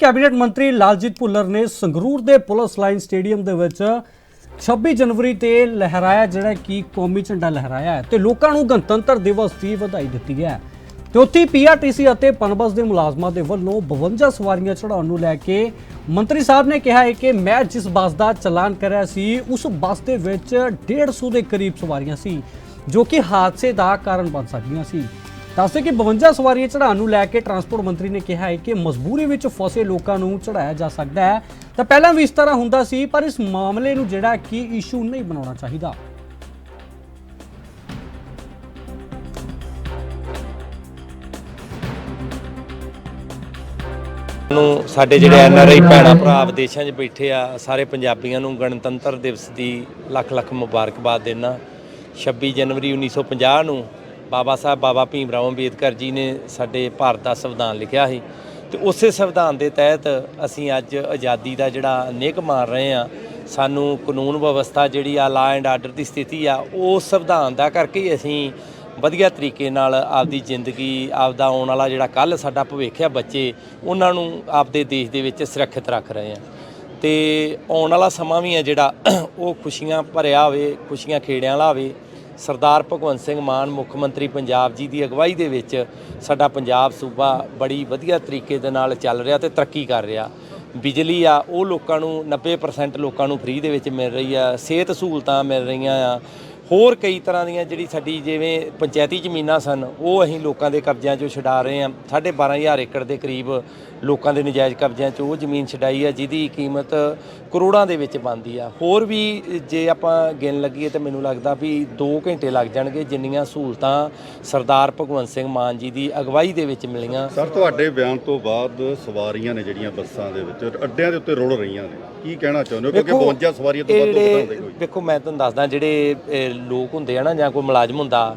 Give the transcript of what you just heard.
Cabinet ਮੰਤਰੀ ਲਾਲਜੀਤ ਭੁੱਲਰ ਨੇ ਸੰਗਰੂਰ ਦੇ ਪੁਲਿਸ ਲਾਈਨ ਸਟੇਡੀਅਮ ਦੇ ਵਿੱਚ 26 ਜਨਵਰੀ ਤੇ ਲਹਿਰਾਇਆ, ਜਿਹੜਾ ਕਿ ਕੌਮੀ ਝੰਡਾ ਲਹਿਰਾਇਆ ਹੈ ਤੇ ਲੋਕਾਂ ਨੂੰ ਗਣਤੰਤਰ ਦਿਵਸ ਦੀ ਵਧਾਈ ਦਿੱਤੀ ਹੈ। ਤੇ ਉੱਥੇ ਪੀਆਰਟੀਸੀ ਅਤੇ ਪਨਬਸ ਦੇ ਮੁਲਾਜ਼ਮਾਂ ਦੇ ਵੱਲੋਂ 52 ਸਵਾਰੀਆਂ ਚੜਾਉਣ ਨੂੰ ਲੈ ਕੇ ਮੰਤਰੀ ਸਾਹਿਬ ਨੇ ਕਿਹਾ ਹੈ ਕਿ ਮੈਂ ਜਿਸ ਬੱਸ ਦਾ ਚਲਾਨ ਕਰਿਆ ਸੀ, ਉਸ ਬੱਸ ਦੇ ਵਿੱਚ 150 ਦੇ ਕਰੀਬ ਸਵਾਰੀਆਂ ਸੀ, ਜੋ ਕਿ ਹਾਦਸੇ ਦਾ ਕਾਰਨ ਬਣ ਸਕਦੀਆਂ ਸੀ। ਦੱਸਦੇ ਕਿ 52 ਸਵਾਰੀਆਂ ਚੜਾਉਣ ਨੂੰ ਲੈ ਕੇ ਟਰਾਂਸਪੋਰਟ ਮੰਤਰੀ ਨੇ ਕਿਹਾ ਹੈ ਕਿ ਮਜਬੂਰੀ ਵਿੱਚ ਫਸੇ ਲੋਕਾਂ ਨੂੰ ਚੜਾਇਆ ਜਾ ਸਕਦਾ ਹੈ। ਤਾਂ ਪਹਿਲਾਂ ਵੀ ਇਸ ਤਰ੍ਹਾਂ ਹੁੰਦਾ ਸੀ, ਪਰ ਇਸ ਮਾਮਲੇ ਨੂੰ ਜਿਹੜਾ ਕਿ ਇਸ਼ੂ ਨਹੀਂ ਬਣਾਉਣਾ ਚਾਹੀਦਾ। ਨੂੰ ਸਾਡੇ ਜਿਹੜੇ ਐਨ ਆਰ ਆਈ ਭੈਣਾਂ ਭਰਾ ਵਿਦੇਸ਼ਾਂ 'ਚ ਬੈਠੇ ਆ, ਸਾਰੇ ਪੰਜਾਬੀਆਂ ਨੂੰ ਗਣਤੰਤਰ ਦਿਵਸ ਦੀ ਲੱਖ ਲੱਖ ਮੁਬਾਰਕਬਾਦ ਦੇਣਾ 26 ਜਨਵਰੀ 1950 ਨੂੰ ਬਾਬਾ ਸਾਹਿਬ, ਬਾਬਾ ਭੀਮ ਰਾਓ ਅੰਬੇਦਕਰ ਜੀ ਨੇ ਸਾਡੇ ਭਾਰਤ ਦਾ ਸੰਵਿਧਾਨ ਲਿਖਿਆ ਸੀ। ਤੇ ਉਸੇ ਸੰਵਿਧਾਨ ਦੇ ਤਹਿਤ ਅਸੀਂ ਅੱਜ ਆਜ਼ਾਦੀ ਦਾ ਜਿਹੜਾ ਨਿੱਘ ਮਾਰ ਰਹੇ ਆ ਸਾਨੂੰ ਕਾਨੂੰਨ ਵਿਵਸਥਾ ਜਿਹੜੀ ਆ ਲਾ ਐਂਡ ਆਰਡਰ ਦੀ ਸਥਿਤੀ ਆ, ਉਹ ਸੰਵਿਧਾਨ ਦਾ ਕਰਕੇ ਹੀ ਅਸੀਂ ਵਧੀਆ ਤਰੀਕੇ ਨਾਲ ਆਪਦੀ ਜ਼ਿੰਦਗੀ, ਆਪਦਾ ਆਉਣ ਵਾਲਾ ਜਿਹੜਾ ਕੱਲ ਸਾਡਾ ਭਵਿੱਖ ਆ ਬੱਚੇ, ਉਹਨਾਂ ਨੂੰ ਆਪਦੇ ਦੇਸ਼ ਦੇ ਵਿੱਚ ਸੁਰੱਖਿਅਤ ਰੱਖ ਰਹੇ ਆ ਤੇ ਆਉਣ ਵਾਲਾ ਸਮਾਂ ਵੀ ਹੈ ਜਿਹੜਾ, ਉਹ ਖੁਸ਼ੀਆਂ ਭਰਿਆ ਹੋਵੇ, ਖੁਸ਼ੀਆਂ ਖੇੜਿਆਂ ਵਾਲਾ ਹੋਵੇ ਸਰਦਾਰ ਭਗਵੰਤ ਸਿੰਘ ਮਾਨ, ਮੁੱਖ ਮੰਤਰੀ ਪੰਜਾਬ ਜੀ ਦੀ ਅਗਵਾਈ ਦੇ ਵਿੱਚ ਸਾਡਾ ਪੰਜਾਬ ਸੂਬਾ ਬੜੀ ਵਧੀਆ ਤਰੀਕੇ ਦੇ ਨਾਲ ਚੱਲ ਰਿਹਾ ਤੇ ਤਰੱਕੀ ਕਰ ਰਿਹਾ। ਬਿਜਲੀ ਆ, ਉਹ ਲੋਕਾਂ ਨੂੰ 90% ਲੋਕਾਂ ਨੂੰ ਫ੍ਰੀ ਦੇ ਵਿੱਚ ਮਿਲ ਰਹੀ ਆ, ਸਿਹਤ ਸਹੂਲਤਾਂ ਮਿਲ ਰਹੀਆਂ ਆ। ਹੋਰ ਕਈ ਤਰ੍ਹਾਂ ਦੀਆਂ ਜਿਹੜੀ ਸਾਡੀ ਜਿਵੇਂ ਪੰਚਾਇਤੀ ਜ਼ਮੀਨਾਂ ਸਨ, ਉਹ ਅਸੀਂ ਲੋਕਾਂ ਦੇ ਕਬਜ਼ਿਆਂ 'ਚੋਂ ਛਡਾ ਰਹੇ ਹਾਂ ਸਾਢੇ 12000 ਏਕੜ ਦੇ ਕਰੀਬ ਲੋਕਾਂ ਦੇ ਨਜਾਇਜ਼ ਕਬਜ਼ਿਆਂ 'ਚੋਂ ਉਹ ਜ਼ਮੀਨ ਛਡਾਈ ਆ, ਜਿਹਦੀ ਕੀਮਤ ਕਰੋੜਾਂ ਦੇ ਵਿੱਚ ਬਣਦੀ ਆ। ਹੋਰ ਵੀ ਜੇ ਆਪਾਂ ਗਿਣ ਲੱਗੀਏ ਤੇ ਮੈਨੂੰ ਲੱਗਦਾ ਵੀ 2 ਘੰਟੇ ਲੱਗ ਜਾਣਗੇ ਜਿੰਨੀਆਂ ਸਹੂਲਤਾਂ ਸਰਦਾਰ ਭਗਵੰਤ ਸਿੰਘ ਮਾਨ ਜੀ ਦੀ ਅਗਵਾਈ ਦੇ ਵਿੱਚ ਮਿਲੀਆਂ। ਸਰ ਤੁਹਾਡੇ ਬਿਆਨ ਤੋਂ ਬਾਅਦ ਸਵਾਰੀਆਂ ਨੇ ਜਿਹੜੀਆਂ ਬੱਸਾਂ ਦੇ ਵਿੱਚ ਅੱਡਿਆਂ ਦੇ ਉੱਤੇ ਰੁੜ ਰਹੀਆਂ ਨੇ। ਕੀ ਕਹਿਣਾ ਚਾਹੁੰਦੇ ਹੋ? ਕਿਉਂਕਿ ਵੇਖੋ, 52 ਸਵਾਰੀਆਂ ਤੋਂ ਵੱਧ ਕੋਈ। ਵੇਖੋ ਮੈਂ ਤੁਹਾਨੂੰ ਦੱਸਦਾ ਜਿਹੜੇ ਲੋਕ ਹੁੰਦੇ ਆ ਨਾ ਜਾਂ ਕੋਈ ਮੁਲਾਜ਼ਮ ਹੁੰਦਾ